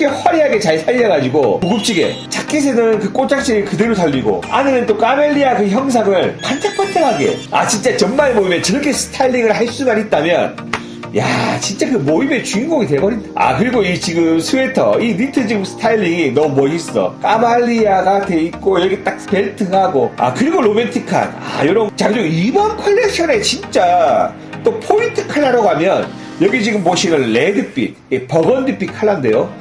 저렇게 화려하게 잘 살려가지고 고급지게 자켓에는 그 꽃장식을 그대로 살리고 안에는 또 까멜리아 그 형상을 반짝반짝하게. 아 진짜 정말 모임에 저렇게 스타일링을 할 수만 있다면 야 진짜 그 모임의 주인공이 돼버린다. 아 그리고 이 지금 스웨터 이 니트 지금 스타일링이 너무 멋있어. 까말리아가 돼 있고 여기 딱 벨트하고. 아 그리고 로맨틱한. 아자 그리고 이번 컬렉션에 진짜 또 포인트 컬러로 가면 여기 지금 보시는 레드빛 이 버건디빛 컬러인데요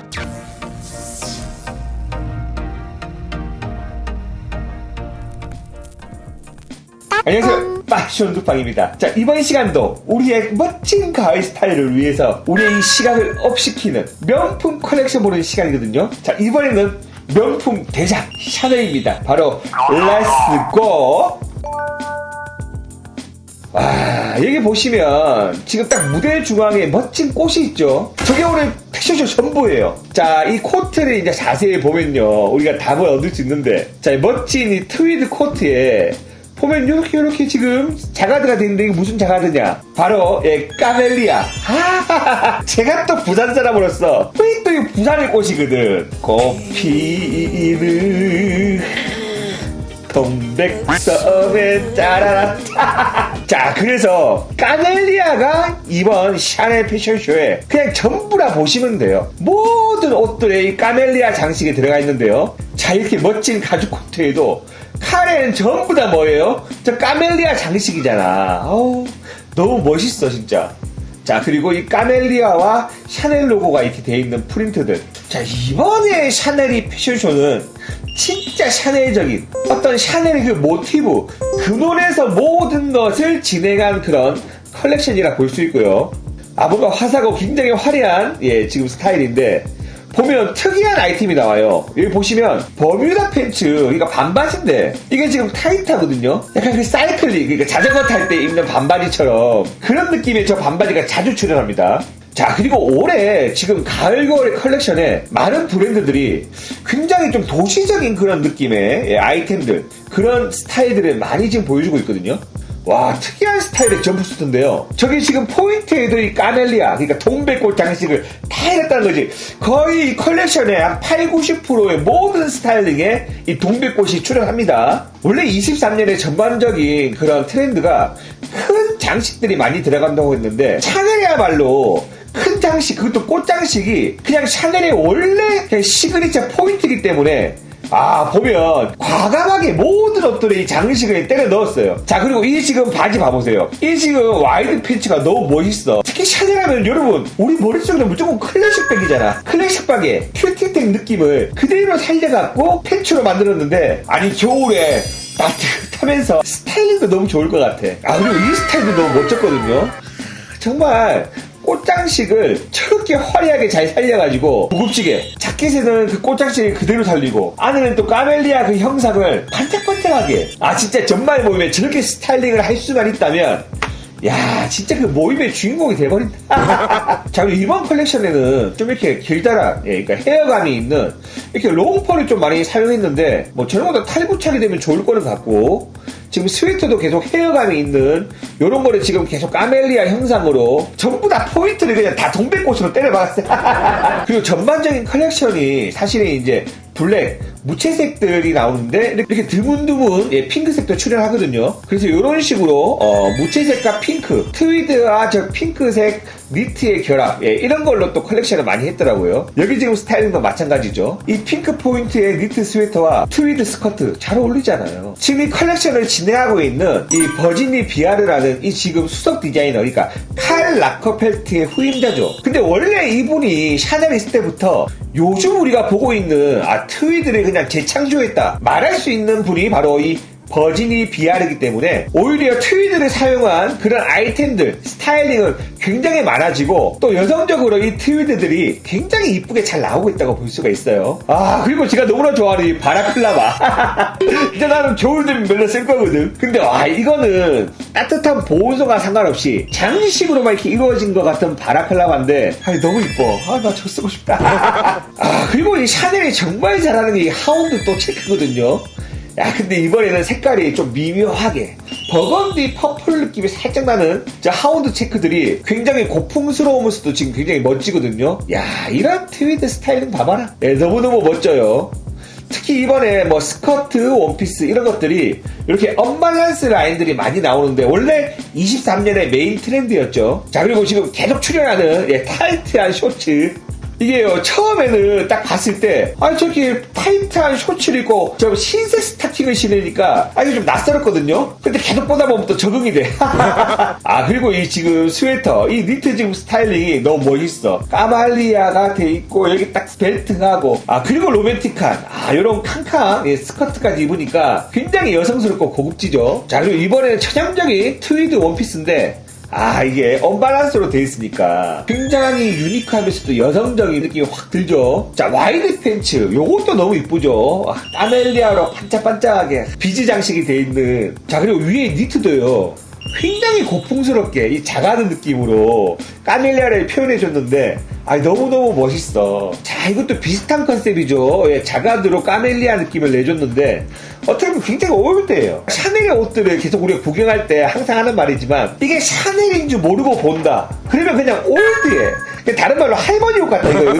안녕하세요. 패션 두팡입니다. 자, 이번 시간도 우리의 멋진 가을 스타일을 위해서 우리의 이 시간을 업시키는 명품 컬렉션 보는 시간이거든요. 자, 이번에는 명품 대장 샤넬입니다. 바로 렛츠고! 와, 여기 보시면 지금 딱 무대 중앙에 멋진 꽃이 있죠. 저게 오늘 패션쇼 전부예요. 자, 이 코트를 이제 자세히 보면요. 우리가 답을 얻을 수 있는데. 자, 이 멋진 이 트위드 코트에 보면 이렇게 이렇게 지금 자가드가 되는데 이게 무슨 자가드냐? 바로 예, 까멜리아. 아, 제가 또 부산 사람으로서 왜또이 부산의 꽃이거든. 꽃피는 동백섬에 짜라라. 자 그래서 까멜리아가 이번 샤넬 패션쇼에 그냥 전부라 보시면 돼요. 모든 옷들에 이 까멜리아 장식이 들어가 있는데요. 자 이렇게 멋진 가죽 코트에도 카레는 전부 다 뭐예요? 저 까멜리아 장식이잖아. 어우 너무 멋있어 진짜. 자 그리고 이 까멜리아와 샤넬 로고가 이렇게 돼 있는 프린트들. 자 이번에 샤넬이 패션쇼는 진 짜 샤넬적인 어떤 샤넬의 그 모티브 근원에서 모든 것을 진행한 그런 컬렉션이라 볼 수 있고요 아 뭔가 화사고 굉장히 화려한 예 지금 스타일인데 보면 특이한 아이템이 나와요. 여기 보시면 버뮤다 팬츠, 그러니까 반바지인데 이게 지금 타이트하거든요. 약간 그 사이클링, 그러니까 자전거 탈 때 입는 반바지처럼 그런 느낌의 저 반바지가 자주 출연합니다. 자 그리고 올해 지금 가을 겨울의 컬렉션에 많은 브랜드들이 굉장히 좀 도시적인 그런 느낌의 예, 아이템들 그런 스타일들을 많이 지금 보여주고 있거든요. 와 특이한 스타일의 점프수트인데요. 저기 지금 포인트에도 이 까멜리아 그러니까 동백꽃 장식을 다 해놨다는 거지. 거의 이 컬렉션의 한 8, 90%의 모든 스타일링에 이 동백꽃이 출연합니다. 원래 23년의 전반적인 그런 트렌드가 큰 장식들이 많이 들어간다고 했는데 샤넬이야말로 큰 장식 그것도 꽃 장식이 그냥 샤넬의 원래 그냥 시그니처 포인트이기 때문에 아 보면 과감하게 모든 옷들의 이 장식을 때려 넣었어요. 자 그리고 이 지금 바지 봐보세요. 이 지금 와이드 팬츠가 너무 멋있어. 특히 샤넬 하면 여러분 우리 머릿속에는 무조건 클래식 백이잖아. 클래식백의 큐티텍 느낌을 그대로 살려갖고 팬츠로 만들었는데 아니 겨울에 따뜻하면서 스타일링도 너무 좋을 것 같아. 아 그리고 이 스타일도 너무 멋졌거든요. 정말 꽃장식을 저렇게 화려하게 잘 살려가지고 고급지게 자켓에는 그 꽃장식을 그대로 살리고 안에는 또 까멜리아 그 형상을 반짝반짝하게. 아 진짜 정말 모임에 저렇게 스타일링을 할 수만 있다면 야 진짜 그 모임의 주인공이 돼버린다. 자 그리고 이번 컬렉션에는 좀 이렇게 길다란 예, 그러니까 헤어감이 있는 이렇게 롱펄을 좀 많이 사용했는데 뭐 저런 것도 탈부착이 되면 좋을 거는 같고 지금 스웨터도 계속 헤어감이 있는 요런 거를 지금 계속 까멜리아 형상으로 전부 다 포인트를 그냥 다 동백꽃으로 때려박았어요. 그리고 전반적인 컬렉션이 사실은 이제 블랙, 무채색들이 나오는데 이렇게 드문드문 예, 핑크색도 출연하거든요. 그래서 이런 식으로 어, 무채색과 핑크, 트위드와 저 핑크색 니트의 결합 예, 이런 걸로 또 컬렉션을 많이 했더라고요. 여기 지금 스타일링도 마찬가지죠. 이 핑크 포인트의 니트 스웨터와 트위드 스커트 잘 어울리잖아요. 지금 이 컬렉션을 진행하고 있는 이 버지니 비아르라는 이 지금 수석 디자이너 그러니까 칼 라커펠트의 후임자죠. 근데 원래 이분이 샤넬 있을 때부터 요즘 우리가 보고 있는 아 트위드를 그냥 재창조했다 말할 수 있는 분이 바로 이 버지니 비아르기 때문에 오히려 트위드를 사용한 그런 아이템들 스타일링은 굉장히 많아지고 또 여성적으로 이 트위드들이 굉장히 이쁘게 잘 나오고 있다고 볼 수가 있어요. 아 그리고 제가 너무나 좋아하는 이 바라클라바 이제 나는 겨울 되면 맨날 쓸 거거든. 근데 와 이거는 따뜻한 보온성과 상관없이 장식으로만 이렇게 이루어진 것 같은 바라클라바인데. 아 너무 이뻐. 아 나 저 쓰고 싶다. 아 그리고 이 샤넬이 정말 잘하는 게 이 하운드 또 체크거든요 야 근데 이번에는 색깔이 좀 미묘하게 버건디 퍼플 느낌이 살짝 나는 저 하운드 체크들이 굉장히 고풍스러우면서도 지금 굉장히 멋지거든요. 야 이런 트위드 스타일링 봐봐라. 예, 너무너무 멋져요. 특히 이번에 뭐 스커트, 원피스 이런 것들이 이렇게 언밸런스 라인들이 많이 나오는데 원래 23년의 메인 트렌드였죠. 자 그리고 지금 계속 출연하는 예, 타이트한 쇼츠 이게요 처음에는 딱 봤을 때 아 저기 타이트한 셔츠를 입고 저 흰색 스타킹을 신으니까 아 이게 좀 낯설었거든요. 근데 계속 보다 보면 또 적응이 돼아 그리고 이 지금 스웨터 이 니트 지금 스타일링이 너무 멋있어. 까말리아가 돼 있고 여기 딱 벨트하고 아 그리고 로맨틱한 아 요런 캉캉 예, 스커트까지 입으니까 굉장히 여성스럽고 고급지죠. 자 그리고 이번에는 전형적인 트위드 원피스인데 아 이게 언밸런스로 돼 있으니까 굉장히 유니크하면서도 여성적인 느낌이 확 들죠? 자 와이드 팬츠. 요것도 너무 이쁘죠? 아, 까멜리아로 반짝반짝하게 비즈 장식이 돼 있는. 자 그리고 위에 니트도요 굉장히 고풍스럽게 이 작아는 느낌으로 까멜리아를 표현해줬는데 아 너무너무 멋있어. 자 이것도 비슷한 컨셉이죠. 예, 자가드로 까멜리아 느낌을 내줬는데 어떻게 보면 굉장히 올드해요. 샤넬의 옷들을 계속 우리가 구경할 때 항상 하는 말이지만 이게 샤넬인 줄 모르고 본다. 그러면 그냥 올드해. 다른 말로 할머니 옷 같다 이거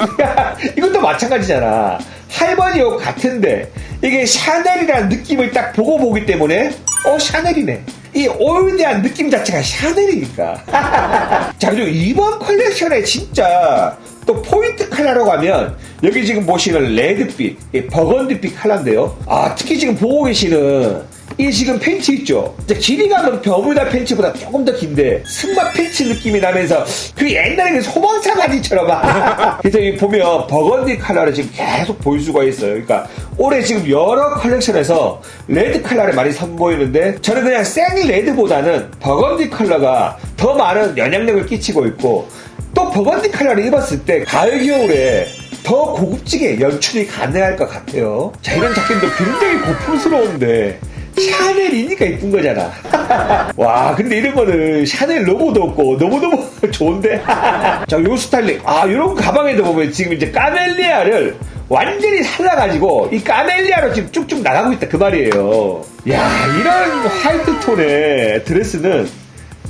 이것도 마찬가지잖아. 할머니 옷 같은데 이게 샤넬이라는 느낌을 딱 보고 보기 때문에 어 샤넬이네 이 올드한 느낌 자체가 샤넬이니까. 자, 그리고 이번 컬렉션에 진짜 또 포인트 컬러라고 하면 여기 지금 보시는 레드빛, 이 버건디빛 컬러인데요. 아, 특히 지금 보고 계시는 이 지금 팬츠 있죠? 길이감은 버무다 팬츠보다 조금 더 긴데 승마 팬츠 느낌이 나면서 그 옛날에 그 소방차 바지처럼 그래서 이 보면 버건디 컬러를 지금 계속 볼 수가 있어요. 그러니까 올해 지금 여러 컬렉션에서 레드 컬러를 많이 선보이는데 저는 그냥 생이 레드보다는 버건디 컬러가 더 많은 영향력을 끼치고 있고 또 버건디 컬러를 입었을 때 가을 겨울에 더 고급지게 연출이 가능할 것 같아요. 자 이런 자켓도 굉장히 고풍스러운데 샤넬이니까 이쁜 거잖아. 와, 근데 이런 거는 샤넬 로고도 없고 너무너무 좋은데? 자, 요 스타일링. 아, 요런 가방에도 보면 지금 이제 까멜리아를 완전히 살라가지고 이 까멜리아로 지금 쭉쭉 나가고 있다 그 말이에요. 야, 이런 화이트 톤의 드레스는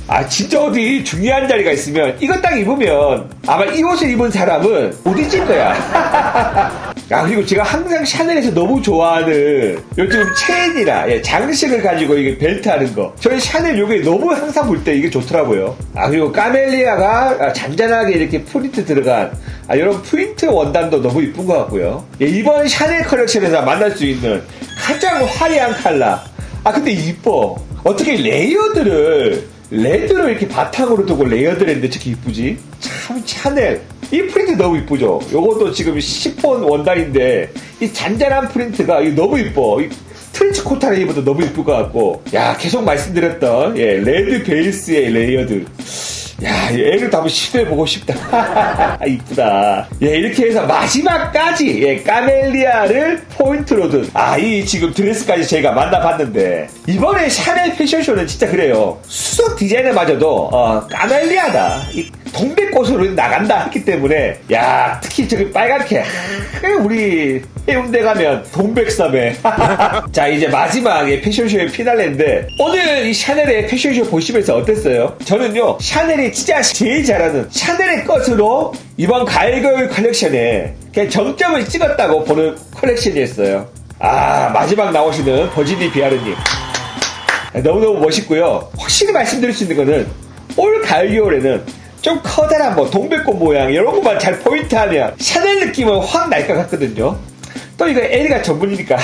아 진짜 어디 중요한 자리가 있으면 이거 딱 입으면 아마 이 옷을 입은 사람은 못 잊을 거야. 아 그리고 제가 항상 샤넬에서 너무 좋아하는 요즘 체인이나 예, 장식을 가지고 이게 벨트 하는 거 저는 샤넬 요게 너무 항상 볼 때 이게 좋더라고요. 아 그리고 까멜리아가 아, 잔잔하게 이렇게 프린트 들어간 아, 이런 프린트 원단도 너무 이쁜 것 같고요. 예, 이번 샤넬 컬렉션에서 만날 수 있는 가장 화려한 컬러. 아 근데 이뻐. 어떻게 레이어드를 레드로 이렇게 바탕으로 두고 레이어드 했는데 저렇게 이쁘지? 참 샤넬 이 프린트 너무 이쁘죠? 요것도 지금 10번 원단인데 이 잔잔한 프린트가 이거 너무 이뻐 이 트렌치 입어도 너무 이쁠 것 같고 야 계속 말씀드렸던 예, 레드 베이스의 레이어드 야, 이 애를 다 한번 시도해보고 싶다. 아, 이쁘다. 예, 이렇게 해서 마지막까지, 예, 까멜리아를 포인트로 둔, 아, 이 지금 드레스까지 저희가 만나봤는데, 이번에 샤넬 패션쇼는 진짜 그래요. 수석 디자이너마저도, 어, 까멜리아다. 이 동백꽃으로 나간다 했기 때문에, 야, 특히 저기 빨갛게, 아, 우리 해운대 가면 동백섬에. 자, 이제 마지막에 패션쇼의 피날레인데, 오늘 이 샤넬의 패션쇼 보시면서 어땠어요? 저는요, 샤넬이 진짜 제일 잘하는 샤넬의 것으로 이번 가을 겨울 컬렉션에 그냥 정점을 찍었다고 보는 컬렉션이었어요. 아, 마지막 나오시는 버지니 비아르님. 너무너무 멋있고요. 확실히 말씀드릴 수 있는 거는 올 가을 겨울에는 좀 커다란 뭐 동백꽃 모양 이런 것만 잘 포인트하면 샤넬 느낌은 확 날 것 같거든요. 또 이거 에리가 전문이니까.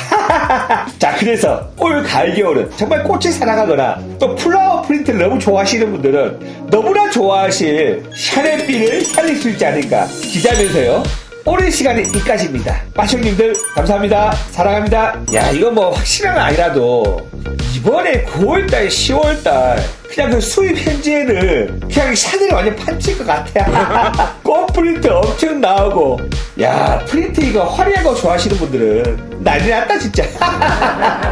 자, 그래서 올 가을 겨울은 정말 꽃을 사랑하거나 또 플라워 프린트를 너무 좋아하시는 분들은 너무나 좋아하실 샤넬비를 살릴 수 있지 않을까 기대하면서요. 오랜 시간이 이까지입니다. 마쇼님들 감사합니다. 사랑합니다. 야, 이거 뭐 확실한 건 아니라도 이번에 9월달, 10월달 그냥 그 수입 현지에는 그냥 샤넬이 완전 판칠 것 같아. 꽃 프린트 엄청 나오고 야 프린트 이거 화려한 거 좋아하시는 분들은 난리 났다 진짜.